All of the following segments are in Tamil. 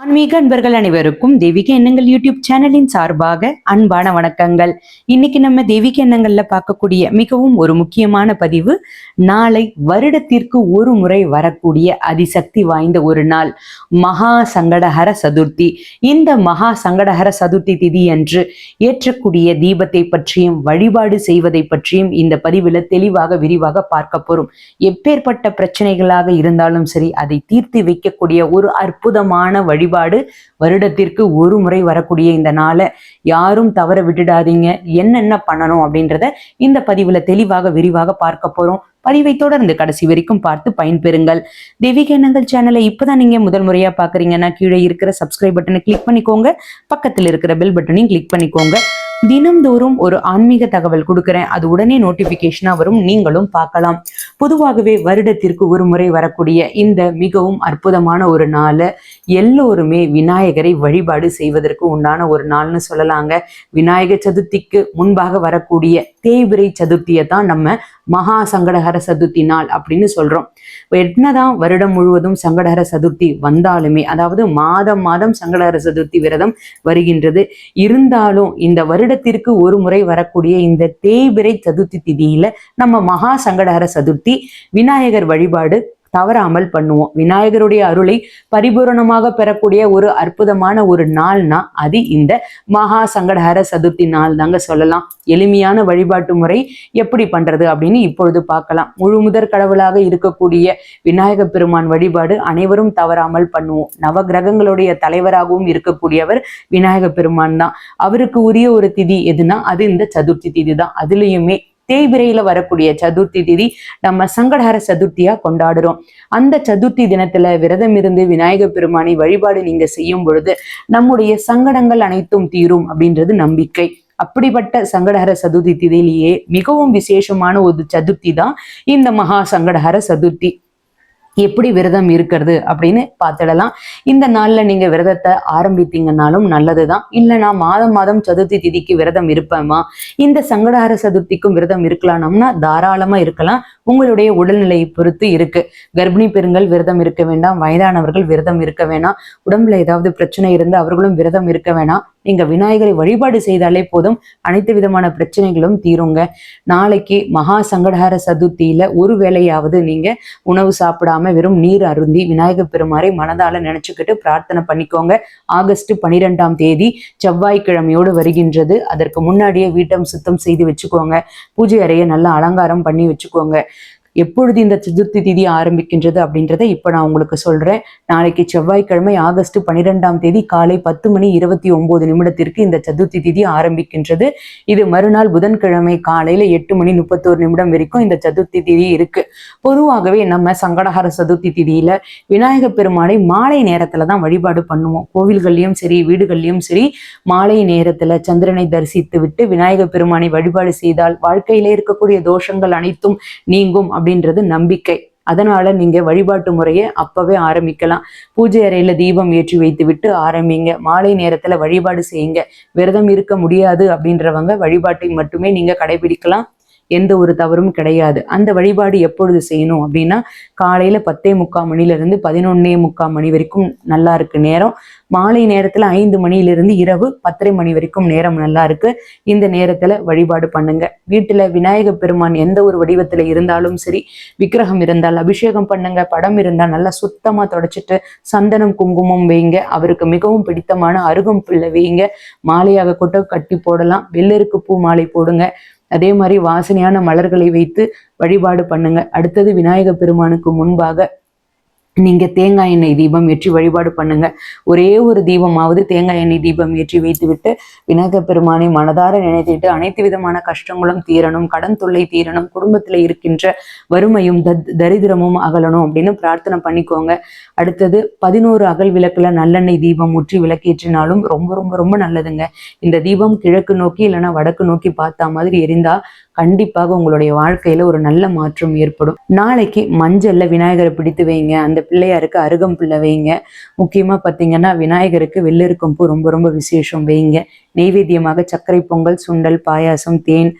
ஆன்மீக அன்பர்கள் அனைவருக்கும் தெய்வீக எண்ணங்கள் யூடியூப் சேனலின் சார்பாக அன்பான வணக்கங்கள். இன்னைக்கு நம்ம தெய்வீக எண்ணங்கள்ல பார்க்கக்கூடிய மிகவும் ஒரு முக்கியமான பதிவு நாளை வருடத்திற்கு ஒரு முறை வரக்கூடிய அதிசக்தி வாய்ந்த ஒரு நாள் மகா சங்கடஹர சதுர்த்தி. இந்த மகா சங்கடஹர சதுர்த்தி திதி அன்று ஏற்றக்கூடிய தீபத்தை பற்றியும் வழிபாடு செய்வதை பற்றியும் இந்த பதிவில் தெளிவாக விரிவாக பார்க்க போறோம். எப்பேற்பட்ட பிரச்சனைகளாக இருந்தாலும் சரி அதை தீர்த்து வைக்கக்கூடிய ஒரு அற்புதமான வழி வழிபாடு வருடத்திற்கு ஒரு முறை வரக்கூடிய இந்த நாளை யாரும் தவற விட்டுடாதீங்க. என்னென்ன பண்ணணும் அப்படின்றத இந்த பதிவுல தெளிவாக விரிவாக பார்க்க போறோம். பதிவை தொடர்ந்து கடைசி வரைக்கும் பார்த்து பயன்பெறுங்கள். தெய்வீக எண்ணங்கள் சேனலை இப்பதான் நீங்க முதல் முறையா பாக்குறீங்கன்னா கீழே இருக்கிற சப்ஸ்கிரைப் பட்டனை கிளிக் பண்ணிக்கோங்க. பக்கத்தில் இருக்கிற பெல் பட்டனையும் கிளிக் பண்ணிக்கோங்க. தினம்தோறும் ஒரு ஆன்மீக தகவல் கொடுக்குறேன். அது உடனே நோட்டிபிகேஷனா வரும். நீங்களும் பார்க்கலாம். பொதுவாகவே வருடத்திற்கு ஒரு முறை வரக்கூடிய இந்த மிகவும் அற்புதமான ஒரு நாளை எல்லோருமே விநாயகரை வழிபாடு செய்வதற்கு உண்டான ஒரு நாள்னு சொல்லலாங்க. விநாயகர் சதுர்த்திக்கு முன்பாக வரக்கூடிய தேய்பிரை சதுர்த்தியை தான் நம்ம மகா சங்கடஹர சதுர்த்தி நாள் அப்படின்னு சொல்றோம். என்னதான் வருடம் முழுவதும் சங்கடஹர சதுர்த்தி வந்தாலுமே அதாவது மாதம் மாதம் சங்கடஹர சதுர்த்தி விரதம் வருகின்றது. இருந்தாலும் இந்த வருடத்திற்கு ஒரு முறை வரக்கூடிய இந்த தேய்பிரை சதுர்த்தி திதியில நம்ம மகா சங்கடஹர சதுர்த்தி விநாயகர் வழிபாடு தவறாமல் பண்ணுவோம். விநாயகருடைய அருளை பரிபூரணமாக பெறக்கூடிய ஒரு அற்புதமான ஒரு நாள்னா அது இந்த மகா சங்கடஹர சதுர்த்தி நாள் தாங்க சொல்லலாம். எளிமையான வழிபாட்டு முறை எப்படி பண்றது அப்படின்னு இப்பொழுது பார்க்கலாம். முழு முதற் கடவுளாக இருக்கக்கூடிய விநாயக பெருமான் வழிபாடு அனைவரும் தவறாமல் பண்ணுவோம். நவ கிரகங்களுடைய தலைவராகவும் இருக்கக்கூடியவர் விநாயக பெருமான் தான். அவருக்கு உரிய ஒரு திதி எதுனா அது இந்த சதுர்த்தி திதி தான். அதுலயுமே தேய்பிரையில வரக்கூடிய சதுர்த்தி திதி நம்ம சங்கடஹர சதுர்த்தியா கொண்டாடுறோம். அந்த சதுர்த்தி தினத்துல விரதம் இருந்து விநாயகர் பெருமானை வழிபாடு நீங்க செய்யும் பொழுது நம்முடைய சங்கடங்கள் அனைத்தும் தீரும் அப்படின்றது நம்பிக்கை. அப்படிப்பட்ட சங்கடஹர சதுர்த்தி திதியிலேயே மிகவும் விசேஷமான ஒரு சதுர்த்தி தான் இந்த மகா சங்கடஹர சதுர்த்தி. எப்படி விரதம் இருக்கிறது அப்படின்னு பார்த்துடலாம். இந்த நாள்ல நீங்க விரதத்தை ஆரம்பித்தீங்கன்னாலும் நல்லதுதான். இல்ல நான் மாதம் மாதம் சதுர்த்தி திதிக்கு விரதம் இருப்பேமா இந்த சங்கடார சதுர்த்திக்கும் விரதம் இருக்கலாம்னா தாராளமா இருக்கலாம். உங்களுடைய உடல்நிலையை பொறுத்து இருக்கு. கர்ப்பிணி பெருங்கள் விரதம் இருக்க வேண்டாம். வயதானவர்கள் விரதம் இருக்க வேணாம். உடம்புல ஏதாவது பிரச்சனை இருந்து அவர்களும் விரதம் இருக்க வேணாம். நீங்க விநாயகரை வழிபாடு செய்தாலே போதும். அனைத்து விதமான பிரச்சனைகளும் தீருங்க. நாளைக்கு மகா சங்கடஹார சதுர்த்தியில ஒரு வேளையாவது நீங்க உணவு சாப்பிடாம வெறும் நீர் அருந்தி விநாயகர் பெருமாரை மனதால நினைச்சுக்கிட்டு பிரார்த்தனை பண்ணிக்கோங்க. ஆகஸ்ட் பனிரெண்டாம் தேதி செவ்வாய்க்கிழமையோடு வருகின்றது. அதற்கு முன்னாடியே வீட்டம் சுத்தம் செய்து வச்சுக்கோங்க. பூஜை அறையை நல்லா அலங்காரம் பண்ணி வச்சுக்கோங்க. எப்பொழுது இந்த சதுர்த்தி திதி ஆரம்பிக்கின்றது அப்படின்றத இப்போ நான் உங்களுக்கு சொல்றேன். நாளைக்கு செவ்வாய்க்கிழமை ஆகஸ்ட் பன்னிரெண்டாம் தேதி காலை பத்து மணி இருபத்தி ஒன்பது நிமிடத்திற்கு இந்த சதுர்த்தி திதி ஆரம்பிக்கின்றது. இது மறுநாள் புதன்கிழமை காலையில எட்டு மணி முப்பத்தோரு நிமிடம் வரைக்கும் இந்த சதுர்த்தி திதி இருக்கு. பொதுவாகவே நம்ம சங்கடஹர சதுர்த்தி திதியில விநாயகர் பெருமானை மாலை நேரத்துல தான் வழிபாடு பண்ணுவோம். கோவில்கள்லயும் சரி வீடுகள்லயும் சரி மாலை நேரத்துல சந்திரனை தரிசித்து விட்டு விநாயகர் பெருமானை வழிபாடு செய்தால் வாழ்க்கையிலே இருக்கக்கூடிய தோஷங்கள் அனைத்தும் நீங்கும் அப்படின்றது நம்பிக்கை. அதனால நீங்க வழிபாட்டு முறையை அப்பவே ஆரம்பிக்கலாம். பூஜை அறையில தீபம் ஏற்றி வைத்து விட்டு ஆரம்பிங்க. மாலை நேரத்துல வழிபாடு செய்யுங்க. விரதம் இருக்க முடியாது அப்படின்றவங்க வழிபாட்டை மட்டுமே நீங்க கடைபிடிக்கலாம். எந்த ஒரு தவறும் கிடையாது. அந்த வழிபாடு எப்பொழுது செய்யணும் அப்படின்னா காலையில பத்தே முக்கால் மணிலிருந்து பதினொன்னே முக்கால் மணி வரைக்கும் நல்லா இருக்கு நேரம். மாலை நேரத்துல ஐந்து மணியிலிருந்து இரவு பத்தரை மணி வரைக்கும் நேரம் நல்லா இருக்கு. இந்த நேரத்துல வழிபாடு பண்ணுங்க. வீட்டுல விநாயக பெருமான் எந்த ஒரு வடிவத்துல இருந்தாலும் சரி விக்கிரகம் இருந்தால் அபிஷேகம் பண்ணுங்க. படம் இருந்தால் நல்லா சுத்தமா தொடச்சிட்டு சந்தனம் குங்குமம் வைங்க. அவருக்கு மிகவும் பிடித்தமான அருகம் பிள்ளை வைங்க. மாலையாக கொட்ட கட்டி போடலாம். வெள்ளருக்கு பூ மாலை போடுங்க. அதே மாதிரி வாசனையான மலர்களை வைத்து வழிபாடு பண்ணுங்க. அடுத்தது விநாயக பெருமானுக்கு முன்பாக நீங்க தேங்காய் எண்ணெய் தீபம் ஏற்றி வழிபாடு பண்ணுங்க. ஒரே ஒரு தீபமாவது தேங்காய் எண்ணெய் தீபம் ஏற்றி வைத்துவிட்டு விநாயகர் பெருமானை மனதார நினைத்துட்டு அனைத்து விதமான கஷ்டங்களும் தீரணும் கடன் தொல்லை தீரணும் குடும்பத்துல இருக்கின்ற வறுமையும் தத் தரித்திரமும் அகலணும் அப்படின்னு பிரார்த்தனை பண்ணிக்கோங்க. அடுத்தது பதினோரு அகல் விளக்குல நல்லெண்ணெய் தீபம் ஊற்றி விளக்கேற்றினாலும் ரொம்ப ரொம்ப ரொம்ப நல்லதுங்க. இந்த தீபம் கிழக்கு நோக்கி இல்லைன்னா வடக்கு நோக்கி பார்த்தா மாதிரி எரிந்தா கண்டிப்பாக உங்களுடைய வாழ்க்கையில ஒரு நல்ல மாற்றம் ஏற்படும். நாளைக்கு மஞ்சள்ல விநாயகரை பிடித்து வைங்க. அந்த பிள்ளையாருக்கு அருகம் பிள்ளை வைங்க. முக்கியமா பாத்தீங்கன்னா விநாயகருக்கு வெள்ளிருக்கும் பூ ரொம்ப ரொம்ப விசேஷம் வைங்க. நெய்வேத்தியமாக சர்க்கரை பொங்கல் சுண்டல் பாயாசம் தேன்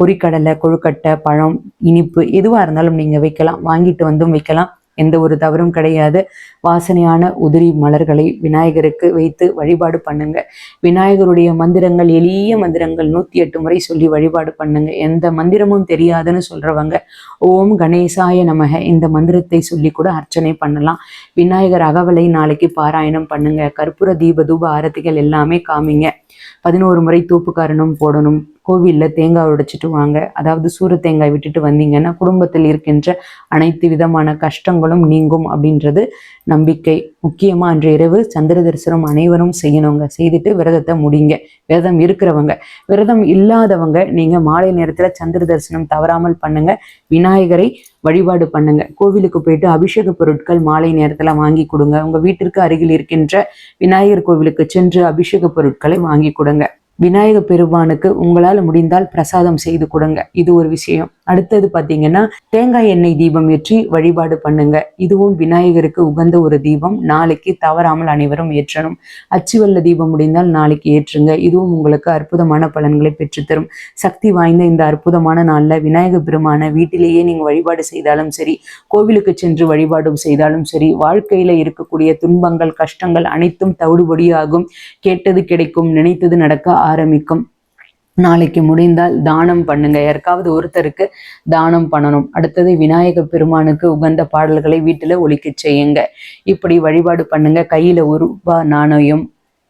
பொரிக்கடலை கொழுக்கட்டை பழம் இனிப்பு எதுவா இருந்தாலும் நீங்க வைக்கலாம். வாங்கிட்டு வந்தும் வைக்கலாம். எந்த ஒரு தவறும் கிடையாது. வாசனையான உதிரி மலர்களை விநாயகருக்கு வைத்து வழிபாடு பண்ணுங்க. விநாயகருடைய மந்திரங்கள் எளிய மந்திரங்கள் நூத்தி எட்டு முறை சொல்லி வழிபாடு பண்ணுங்க. எந்த மந்திரமும் தெரியாதுன்னு சொல்றவங்க ஓம் கணேசாய நமக இந்த மந்திரத்தை சொல்லி கூட அர்ச்சனை பண்ணலாம். விநாயகர் அகவலை நாளைக்கு பாராயணம் பண்ணுங்க. கற்பூர தீப தூப ஆரத்திகள் எல்லாமே காமிங்க. பதினோரு முறை தூப்புக்காரனும் போடணும். கோவிலில் தேங்காய் உடைச்சிட்டு வாங்க. அதாவது சூர தேங்காய் விட்டுட்டு வந்தீங்கன்னா குடும்பத்தில் இருக்கின்ற அனைத்து விதமான கஷ்டங்களும் நீங்கும் அப்படின்றது நம்பிக்கை. முக்கியமாக அன்று இரவு சந்திர தரிசனம் அனைவரும் செய்யணுங்க. செய்துட்டு விரதத்தை முடிங்க. விரதம் இருக்கிறவங்க. விரதம் இல்லாதவங்க நீங்கள் மாலை நேரத்தில் சந்திர தரிசனம் தவறாமல் பண்ணுங்க. விநாயகரை வழிபாடு பண்ணுங்க. கோவிலுக்கு போயிட்டு அபிஷேக பொருட்கள் மாலை நேரத்தில் வாங்கி கொடுங்க. உங்கள் வீட்டிற்கு அருகில் இருக்கின்ற விநாயகர் கோவிலுக்கு சென்று அபிஷேக பொருட்களை வாங்கி கொடுங்க. விநாயக பெருமானுக்கு உங்களால் முடிந்தால் பிரசாதம் செய்து கொடுங்க. இது ஒரு விஷயம். அடுத்தது பார்த்தீங்கன்னா தேங்காய் எண்ணெய் தீபம் ஏற்றி வழிபாடு பண்ணுங்க. இதுவும் விநாயகருக்கு உகந்த ஒரு தீபம். நாளைக்கு தவறாமல் அனைவரும் ஏற்றணும். அச்சுவல்ல தீபம் முடிந்தால் நாளைக்கு ஏற்றுங்க. இதுவும் உங்களுக்கு அற்புதமான பலன்களை பெற்றுத்தரும். சக்தி வாய்ந்த இந்த அற்புதமான நாளில் விநாயகர் பெருமான வீட்டிலேயே நீங்கள் வழிபாடு செய்தாலும் சரி கோவிலுக்கு சென்று வழிபாடும் செய்தாலும் சரி வாழ்க்கையில் இருக்கக்கூடிய துன்பங்கள் கஷ்டங்கள் அனைத்தும் தவிடுபடியாகும். கேட்டது கிடைக்கும் நினைத்தது நடக்க ஆரம்பிக்கும். நாளைக்கு முடிந்தால் தானம் பண்ணுங்க. யாருக்காவது ஒருத்தருக்கு தானம் பண்ணணும். அடுத்தது விநாயக பெருமானுக்கு உகந்த பாடல்களை வீட்டுல ஒழிக்க செய்யுங்க. இப்படி வழிபாடு பண்ணுங்க. கையில ஒரு ரூபா நாணயம்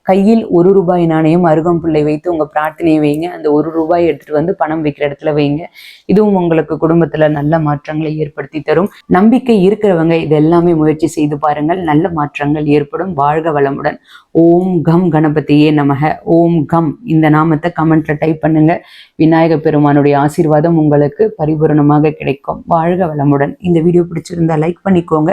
கையில் ஒரு ரூபாய் நாணயம் அருகம்புல்லை வைத்து உங்க பிரார்த்தனையை வைங்க. அந்த ஒரு ரூபாய் எடுத்துட்டு வந்து பணம் வைக்கிற இடத்துல வைங்க. இதுவும் உங்களுக்கு குடும்பத்துல நல்ல மாற்றங்களை ஏற்படுத்தி தரும். நம்பிக்கை இருக்கிறவங்க இது எல்லாமே முயற்சி செய்து பாருங்கள். நல்ல மாற்றங்கள் ஏற்படும். வாழ்க வளமுடன். ஓம் கம் கணபதியே நமக. ஓம் கம். இந்த நாமத்தை கமெண்ட்ல டைப் பண்ணுங்க. விநாயக பெருமானுடைய ஆசீர்வாதம் உங்களுக்கு பரிபூரணமாக கிடைக்கும். வாழ்க வளமுடன். இந்த வீடியோ பிடிச்சிருந்தா லைக் பண்ணிக்கோங்க.